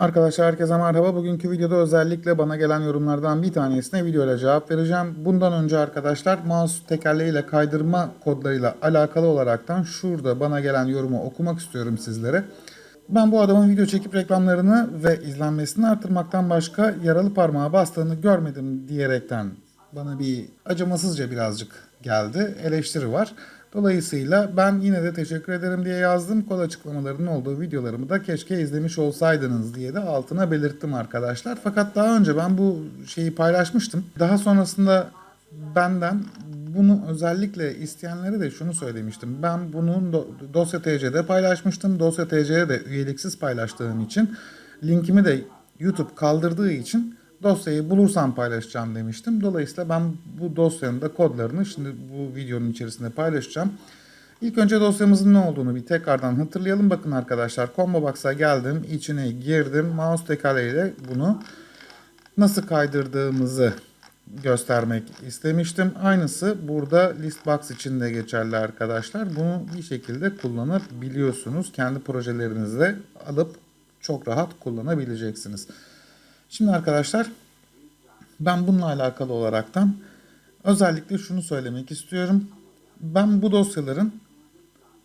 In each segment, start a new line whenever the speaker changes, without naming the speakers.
Arkadaşlar herkese merhaba. Bugünkü videoda özellikle bana gelen yorumlardan bir tanesine videoyla cevap vereceğim. Bundan önce arkadaşlar mouse tekerleğiyle kaydırma kodlarıyla alakalı olaraktan şurada bana gelen yorumu okumak istiyorum sizlere. Ben bu adamın video çekip reklamlarını ve izlenmesini artırmaktan başka yaralı parmağa bastığını görmedim diyerekten bana bir acımasızca birazcık geldi. Eleştiri var. Dolayısıyla ben yine de teşekkür ederim diye yazdım. Kod açıklamalarının olduğu videolarımı da keşke izlemiş olsaydınız diye de altına belirttim arkadaşlar. Fakat daha önce ben bu şeyi paylaşmıştım. Daha sonrasında benden bunu özellikle isteyenlere de şunu söylemiştim. Ben bunun do- dosya TC'de paylaşmıştım. Dosya TC'de de üyeliksiz paylaştığım için linkimi de YouTube kaldırdığı için dosyayı bulursam paylaşacağım demiştim. Dolayısıyla ben bu dosyanın da kodlarını şimdi bu videonun içerisinde paylaşacağım. İlk önce dosyamızın ne olduğunu bir tekrardan hatırlayalım. Bakın arkadaşlar Combo Box'a geldim, içine girdim. Mouse tekerleğiyle bunu nasıl kaydırdığımızı göstermek istemiştim. Aynısı burada Listbox için de geçerli arkadaşlar. Bunu bir şekilde kullanabiliyorsunuz. Kendi projelerinizde alıp çok rahat kullanabileceksiniz. Şimdi arkadaşlar ben bununla alakalı olaraktan özellikle şunu söylemek istiyorum. Ben bu dosyaların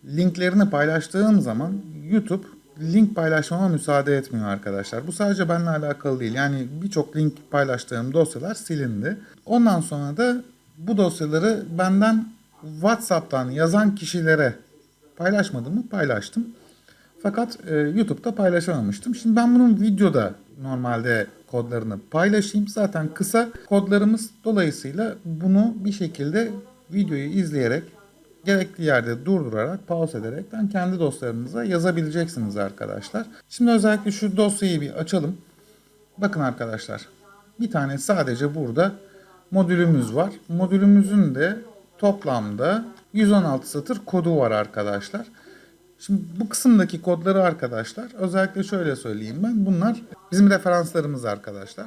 linklerini paylaştığım zaman YouTube link paylaşmama müsaade etmiyor arkadaşlar. Bu sadece benimle alakalı değil. Yani birçok link paylaştığım dosyalar silindi. Ondan sonra da bu dosyaları benden WhatsApp'tan yazan kişilere paylaşmadım mı? Paylaştım. Fakat e, YouTube'da paylaşamamıştım. Şimdi ben bunun videoda normalde kodlarını paylaşayım. Zaten kısa kodlarımız dolayısıyla bunu bir şekilde videoyu izleyerek gerekli yerde durdurarak, pause ederekten kendi dosyalarınıza yazabileceksiniz arkadaşlar. Şimdi özellikle şu dosyayı bir açalım. Bakın arkadaşlar. Bir tane sadece burada modülümüz var. Modülümüzün de toplamda 116 satır kodu var arkadaşlar. Şimdi bu kısımdaki kodları arkadaşlar özellikle şöyle söyleyeyim ben. Bunlar bizim referanslarımız arkadaşlar.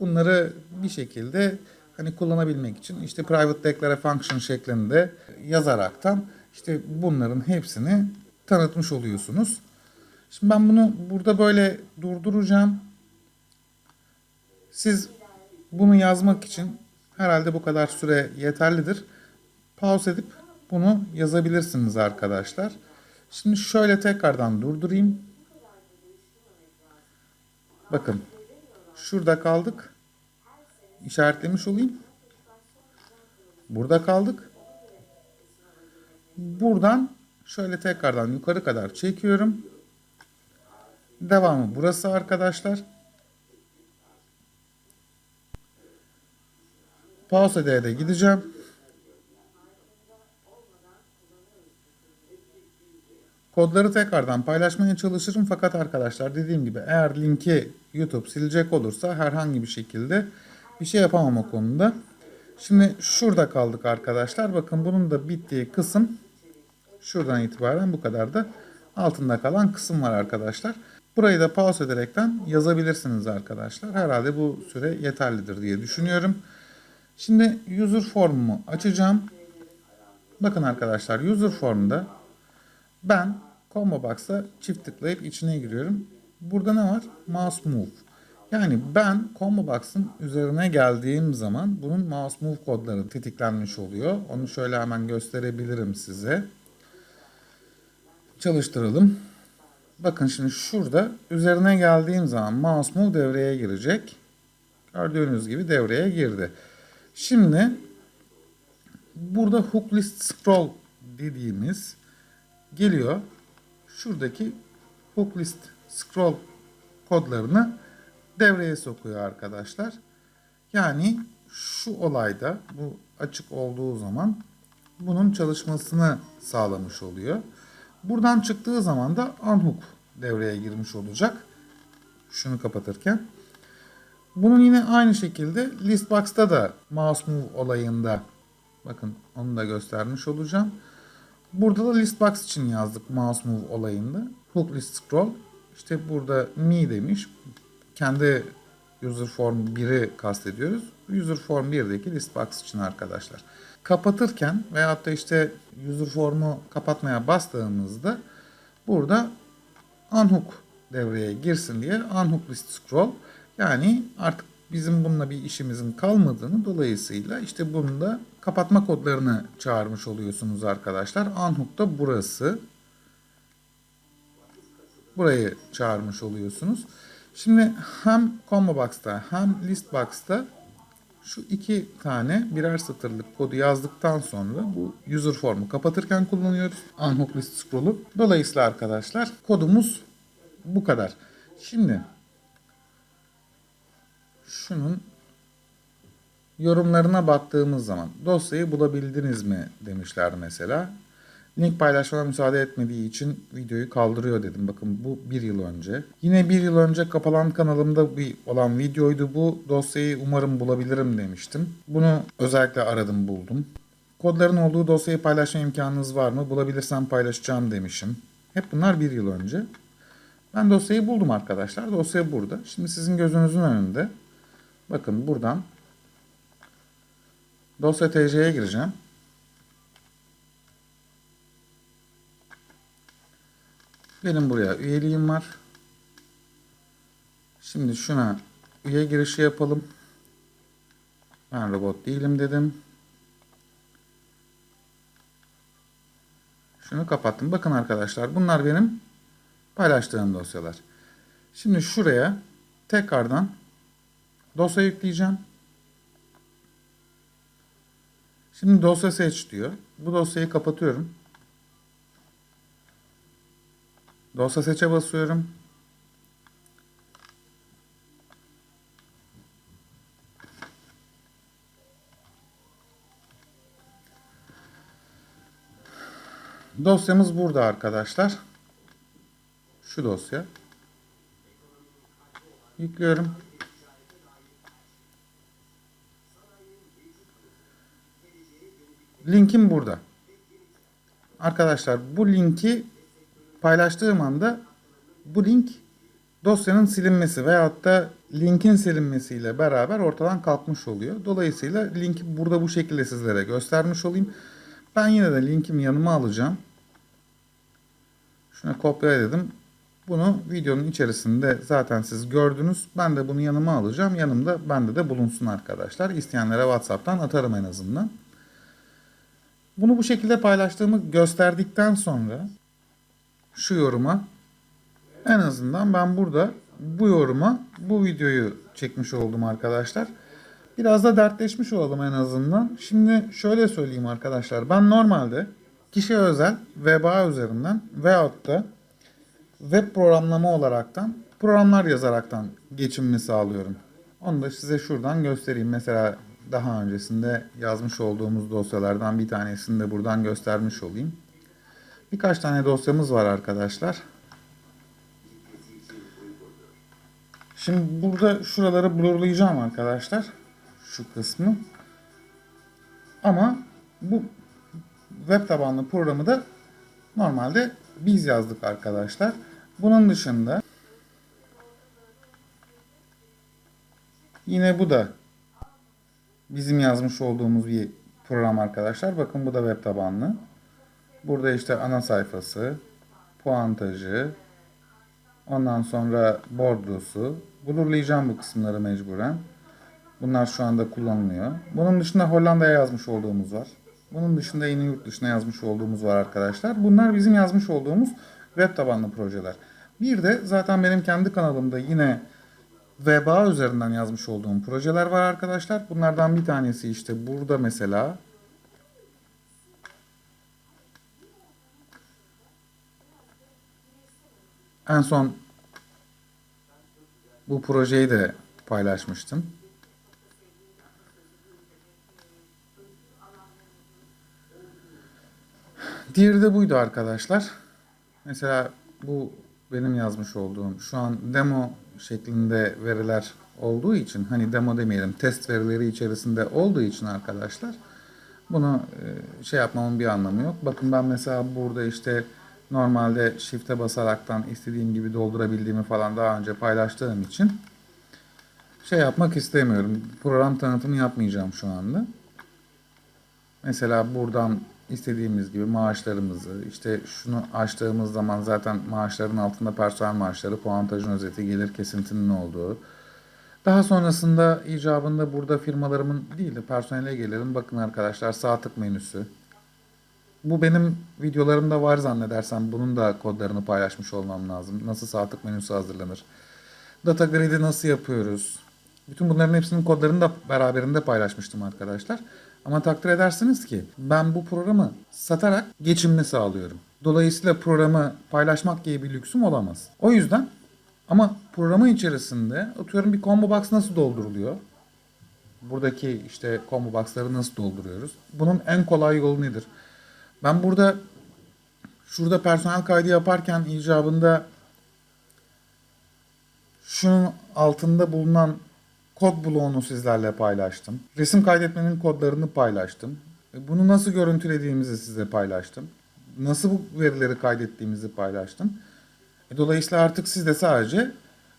Bunları bir şekilde hani kullanabilmek için işte private declare function şeklinde yazaraktan işte bunların hepsini tanıtmış oluyorsunuz. Şimdi ben bunu burada böyle durduracağım. Siz bunu yazmak için herhalde bu kadar süre yeterlidir. Pause edip bunu yazabilirsiniz arkadaşlar. Şimdi şöyle tekrardan durdurayım. Bakın. Şurada kaldık. İşaretlemiş olayım. Burada kaldık. Buradan şöyle tekrardan yukarı kadar çekiyorum. Devamı burası arkadaşlar. Pause ede de gideceğim. Kodları tekrardan paylaşmaya çalışırım fakat arkadaşlar dediğim gibi eğer linki YouTube silecek olursa herhangi bir şekilde bir şey yapamam o konuda. Şimdi şurada kaldık arkadaşlar. Bakın bunun da bittiği kısım şuradan itibaren bu kadar da altında kalan kısım var arkadaşlar. Burayı da pause ederekten yazabilirsiniz arkadaşlar. Herhalde bu süre yeterlidir diye düşünüyorum. Şimdi user formumu açacağım. Bakın arkadaşlar user formda ben Combo Box'a çift tıklayıp içine giriyorum. Burada ne var? Mouse Move. Yani ben Combo Box'ın üzerine geldiğim zaman bunun Mouse Move kodları tetiklenmiş oluyor. Onu şöyle hemen gösterebilirim size. Çalıştıralım. Bakın şimdi şurada üzerine geldiğim zaman Mouse Move devreye girecek. Gördüğünüz gibi devreye girdi. Şimdi burada Hook List Scroll dediğimiz geliyor. Şuradaki hook list scroll kodlarını devreye sokuyor arkadaşlar. Yani şu olayda bu açık olduğu zaman bunun çalışmasını sağlamış oluyor. Buradan çıktığı zaman da unhook devreye girmiş olacak. Şunu kapatırken. Bunun yine aynı şekilde listbox'ta da mouse move olayında bakın onu da göstermiş olacağım. Burada da listbox için yazdık mouse move olayında. Hook list scroll. İşte burada me demiş. Kendi user form 1'i kastediyoruz. User form 1'deki listbox için arkadaşlar. Kapatırken veyahut da işte user form'u kapatmaya bastığımızda burada unhook devreye girsin diye unhook list scroll yani artık bizim bununla bir işimizin kalmadığını dolayısıyla işte bunu da kapatma kodlarını çağırmış oluyorsunuz arkadaşlar. Unhook da burası. Burayı çağırmış oluyorsunuz. Şimdi hem combo box'ta hem list box'ta şu iki tane birer satırlık kodu yazdıktan sonra bu user formu kapatırken kullanıyoruz. Unhook list scroll'u. Dolayısıyla arkadaşlar kodumuz bu kadar. Şimdi şunun yorumlarına baktığımız zaman dosyayı bulabildiniz mi demişler mesela. Link paylaşmama müsaade etmediği için videoyu kaldırıyor dedim. Bakın bu bir yıl önce. Yine bir yıl önce kapalan kanalımda bir olan videoydu bu. Dosyayı umarım bulabilirim demiştim. Bunu özellikle aradım buldum. Kodların olduğu dosyayı paylaşma imkanınız var mı? Bulabilirsem paylaşacağım demişim. Hep bunlar bir yıl önce. Ben dosyayı buldum arkadaşlar. Dosya burada. Şimdi sizin gözünüzün önünde. Bakın buradan dosya tc'ye gireceğim. Benim buraya üyeliğim var. Şimdi şuna üye girişi yapalım. Ben robot değilim dedim. Şunu kapattım. Bakın arkadaşlar bunlar benim paylaştığım dosyalar. Şimdi şuraya tekrardan dosya yükleyeceğim. Şimdi dosya seç diyor. Bu dosyayı kapatıyorum. Dosya seçe basıyorum. Dosyamız burada arkadaşlar. Şu dosya. Yüklüyorum. Linkim burada. Arkadaşlar bu linki paylaştığım anda bu link dosyanın silinmesi veyahut da linkin silinmesiyle beraber ortadan kalkmış oluyor. Dolayısıyla linki burada bu şekilde sizlere göstermiş olayım. Ben yine de linkimi yanıma alacağım. Şuna kopya dedim. Bunu videonun içerisinde zaten siz gördünüz. Ben de bunu yanıma alacağım. Yanımda bende de bulunsun arkadaşlar. İsteyenlere WhatsApp'tan atarım en azından. Bunu bu şekilde paylaştığımı gösterdikten sonra şu yoruma en azından ben burada bu yoruma bu videoyu çekmiş oldum arkadaşlar. Biraz da dertleşmiş olalım en azından. Şimdi şöyle söyleyeyim arkadaşlar. Ben normalde kişi özel web ağ üzerinden veyahut da web programlama olaraktan programlar yazaraktan geçimimi sağlıyorum. Onu da size şuradan göstereyim. Mesela daha öncesinde yazmış olduğumuz dosyalardan bir tanesini de buradan göstermiş olayım. Birkaç tane dosyamız var arkadaşlar. Şimdi burada şuraları blurlayacağım arkadaşlar. Şu kısmı. Ama bu web tabanlı programı da normalde biz yazdık arkadaşlar. Bunun dışında yine bu da bizim yazmış olduğumuz bir program arkadaşlar. Bakın bu da web tabanlı. Burada işte ana sayfası, puantajı, ondan sonra bordrosu. Blurlayacağım bu kısımları mecburen. Bunlar şu anda kullanılıyor. Bunun dışında Hollanda'ya yazmış olduğumuz var. Bunun dışında yine yurt dışına yazmış olduğumuz var arkadaşlar. Bunlar bizim yazmış olduğumuz web tabanlı projeler. Bir de zaten benim kendi kanalımda yine web ağ üzerinden yazmış olduğum projeler var arkadaşlar. Bunlardan bir tanesi işte burada mesela En son bu projeyi de paylaşmıştım. Diğeri de buydu arkadaşlar. Mesela bu benim yazmış olduğum şu an demo şeklinde veriler olduğu için hani demo demeyelim test verileri içerisinde olduğu için arkadaşlar bunu e, şey yapmamın bir anlamı yok. Bakın ben mesela burada işte normalde shift'e basaraktan istediğim gibi doldurabildiğimi falan daha önce paylaştığım için şey yapmak istemiyorum. Program tanıtımı yapmayacağım şu anda. Mesela buradan istediğimiz gibi maaşlarımızı işte şunu açtığımız zaman zaten maaşların altında personel maaşları, puantajın özeti, gelir kesintinin olduğu. Daha sonrasında icabında burada firmalarımın değil de personele gelirim. Bakın arkadaşlar sağ tık menüsü. Bu benim videolarımda var zannedersem bunun da kodlarını paylaşmış olmam lazım. Nasıl sağ tık menüsü hazırlanır. Data grid'i nasıl yapıyoruz? Bütün bunların hepsinin kodlarını da beraberinde paylaşmıştım arkadaşlar. Ama takdir edersiniz ki ben bu programı satarak geçimimi sağlıyorum. Dolayısıyla programı paylaşmak gibi bir lüksüm olamaz. O yüzden ama programın içerisinde atıyorum bir combo box nasıl dolduruluyor? Buradaki işte combo box'ları nasıl dolduruyoruz? Bunun en kolay yolu nedir? Ben burada şurada personel kaydı yaparken icabında şunun altında bulunan kod bloğunu sizlerle paylaştım. Resim kaydetmenin kodlarını paylaştım. E, Bunu nasıl görüntülediğimizi size paylaştım. Nasıl bu verileri kaydettiğimizi paylaştım. E, Dolayısıyla artık siz de sadece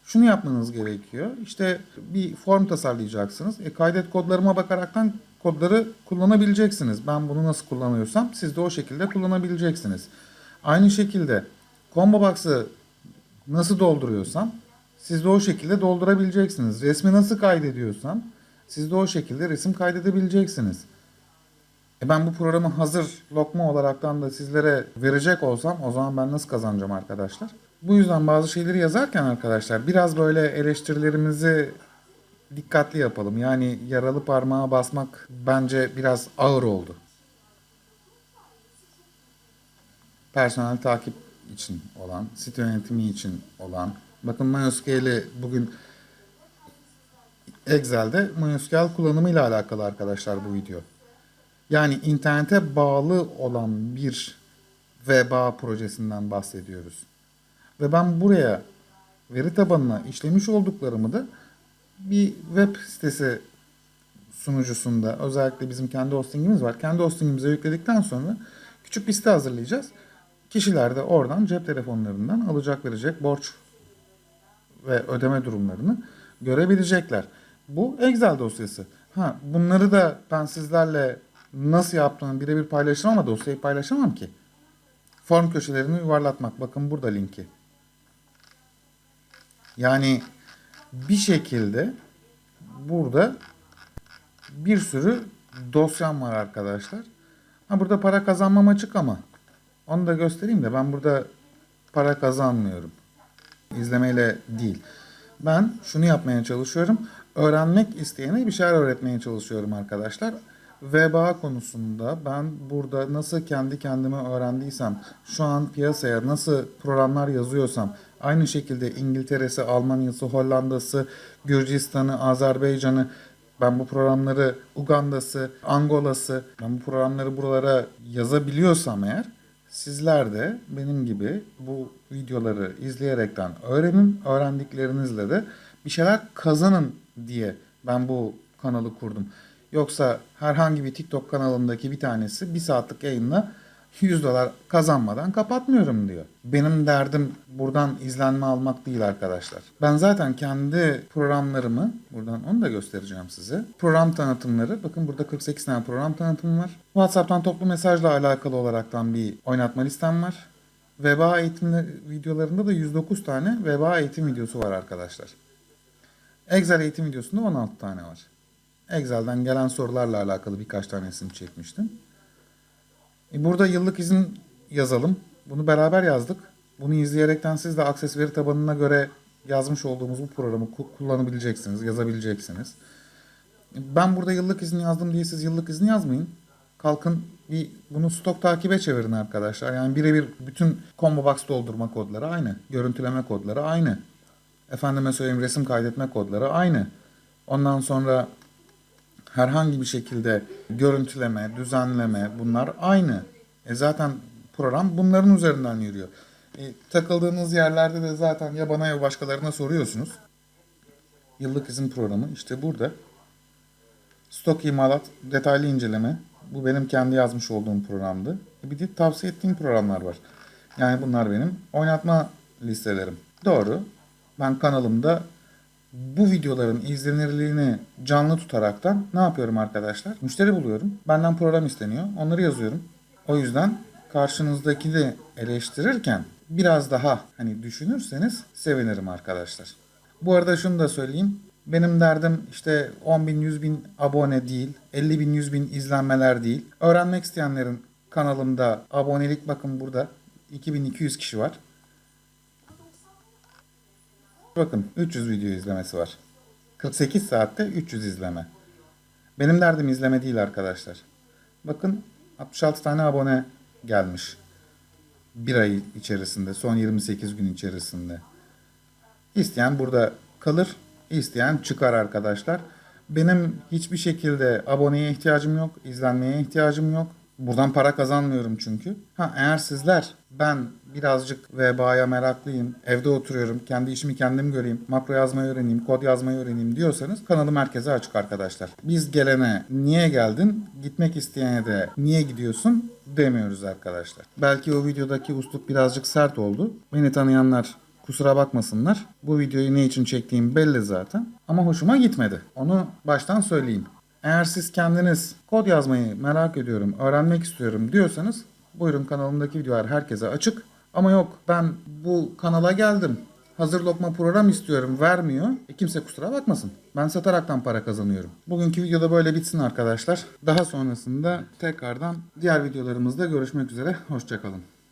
şunu yapmanız gerekiyor. İşte bir form tasarlayacaksınız. E, kaydet kodlarıma bakaraktan kodları kullanabileceksiniz. Ben bunu nasıl kullanıyorsam siz de o şekilde kullanabileceksiniz. Aynı şekilde combo box'ı nasıl dolduruyorsam siz de o şekilde doldurabileceksiniz. Resmi nasıl kaydediyorsam siz de o şekilde resim kaydedebileceksiniz. E ben bu programı hazır lokma olaraktan da sizlere verecek olsam o zaman ben nasıl kazanacağım arkadaşlar? Bu yüzden bazı şeyleri yazarken arkadaşlar biraz böyle eleştirilerimizi dikkatli yapalım. Yani yaralı parmağa basmak bence biraz ağır oldu. Personel takip için olan, site yönetimi için olan. Bakın MySQL'i bugün Excel'de MySQL kullanımı ile alakalı arkadaşlar bu video. Yani internete bağlı olan bir web ağ projesinden bahsediyoruz. Ve ben buraya veri tabanına işlemiş olduklarımı da bir web sitesi sunucusunda özellikle bizim kendi hostingimiz var. Kendi hostingimize yükledikten sonra küçük bir site hazırlayacağız. Kişiler de oradan cep telefonlarından alacak verecek borç ve ödeme durumlarını görebilecekler. Bu Excel dosyası. Ha, bunları da ben sizlerle nasıl yaptığını birebir paylaşırım ama dosyayı paylaşamam ki. Form köşelerini yuvarlatmak. Bakın burada linki. Yani bir şekilde burada bir sürü dosyam var arkadaşlar. Ha burada para kazanmam açık ama onu da göstereyim de ben burada para kazanmıyorum. İzlemeyle değil. Ben şunu yapmaya çalışıyorum. Öğrenmek isteyene bir şeyler öğretmeye çalışıyorum arkadaşlar. Veba konusunda ben burada nasıl kendi kendime öğrendiysem, şu an piyasaya nasıl programlar yazıyorsam, aynı şekilde İngiltere'si, Almanya'sı, Hollanda'sı, Gürcistan'ı, Azerbaycan'ı, ben bu programları Uganda'sı, Angola'sı, ben bu programları buralara yazabiliyorsam eğer, sizler de benim gibi bu videoları izleyerekten öğrenin, öğrendiklerinizle de bir şeyler kazanın diye ben bu kanalı kurdum. Yoksa herhangi bir TikTok kanalındaki bir tanesi bir saatlik yayınla 100 dolar kazanmadan kapatmıyorum diyor. Benim derdim buradan izlenme almak değil arkadaşlar. Ben zaten kendi programlarımı buradan onu da göstereceğim size. Program tanıtımları bakın burada 48 tane program tanıtımı var. WhatsApp'tan toplu mesajla alakalı olaraktan bir oynatma listem var. Veba eğitimleri videolarında da 109 tane veba eğitim videosu var arkadaşlar. Excel eğitim videosunda 16 tane var. Excel'den gelen sorularla alakalı birkaç tanesini çekmiştim. E, Burada yıllık izin yazalım. Bunu beraber yazdık. Bunu izleyerekten siz de Access veri tabanına göre yazmış olduğumuz bu programı ku- kullanabileceksiniz, yazabileceksiniz. E, Ben burada yıllık izin yazdım diye siz yıllık izin yazmayın. Kalkın bir bunu stok takibe çevirin arkadaşlar. Yani birebir bütün combo box doldurma kodları aynı. Görüntüleme kodları aynı. Efendime söyleyeyim resim kaydetme kodları aynı. Ondan sonra herhangi bir şekilde görüntüleme, düzenleme bunlar aynı. E zaten program bunların üzerinden yürüyor. E, takıldığınız yerlerde de zaten ya bana ya başkalarına soruyorsunuz. Yıllık izin programı işte burada. Stok imalat, detaylı inceleme. Bu benim kendi yazmış olduğum programdı. E bir de tavsiye ettiğim programlar var. Yani bunlar benim oynatma listelerim. Doğru. Ben kanalımda bu videoların izlenirliğini canlı tutaraktan ne yapıyorum arkadaşlar? Müşteri buluyorum. Benden program isteniyor. Onları yazıyorum. O yüzden karşınızdaki de eleştirirken biraz daha hani düşünürseniz sevinirim arkadaşlar. Bu arada şunu da söyleyeyim. Benim derdim işte 10 bin 100 bin abone değil, 50 bin 100 bin izlenmeler değil. Öğrenmek isteyenlerin kanalımda abonelik bakın burada 2200 kişi var. Bakın 300 video izlemesi var. 48 saatte 300 izleme. Benim derdim izleme değil arkadaşlar. Bakın 66 tane abone gelmiş. Bir ay içerisinde, son 28 gün içerisinde. İsteyen burada kalır, isteyen çıkar arkadaşlar. Benim hiçbir şekilde aboneye ihtiyacım yok, izlenmeye ihtiyacım yok. Buradan para kazanmıyorum çünkü. Ha eğer sizler ben birazcık vebaya meraklıyım, evde oturuyorum, kendi işimi kendim göreyim, makro yazmayı öğreneyim, kod yazmayı öğreneyim diyorsanız kanalı merkeze açık arkadaşlar. Biz gelene niye geldin, gitmek isteyene de niye gidiyorsun demiyoruz arkadaşlar. Belki o videodaki uslup birazcık sert oldu. Beni tanıyanlar Kusura bakmasınlar. Bu videoyu ne için çektiğim belli zaten. Ama hoşuma gitmedi. Onu baştan söyleyeyim. Eğer siz kendiniz kod yazmayı merak ediyorum, öğrenmek istiyorum diyorsanız buyurun kanalımdaki videolar herkese açık. Ama yok ben bu kanala geldim. Hazır lokma program istiyorum vermiyor. E kimse kusura bakmasın. Ben sataraktan para kazanıyorum. Bugünkü videoda böyle bitsin arkadaşlar. Daha sonrasında tekrardan diğer videolarımızda görüşmek üzere. Hoşçakalın.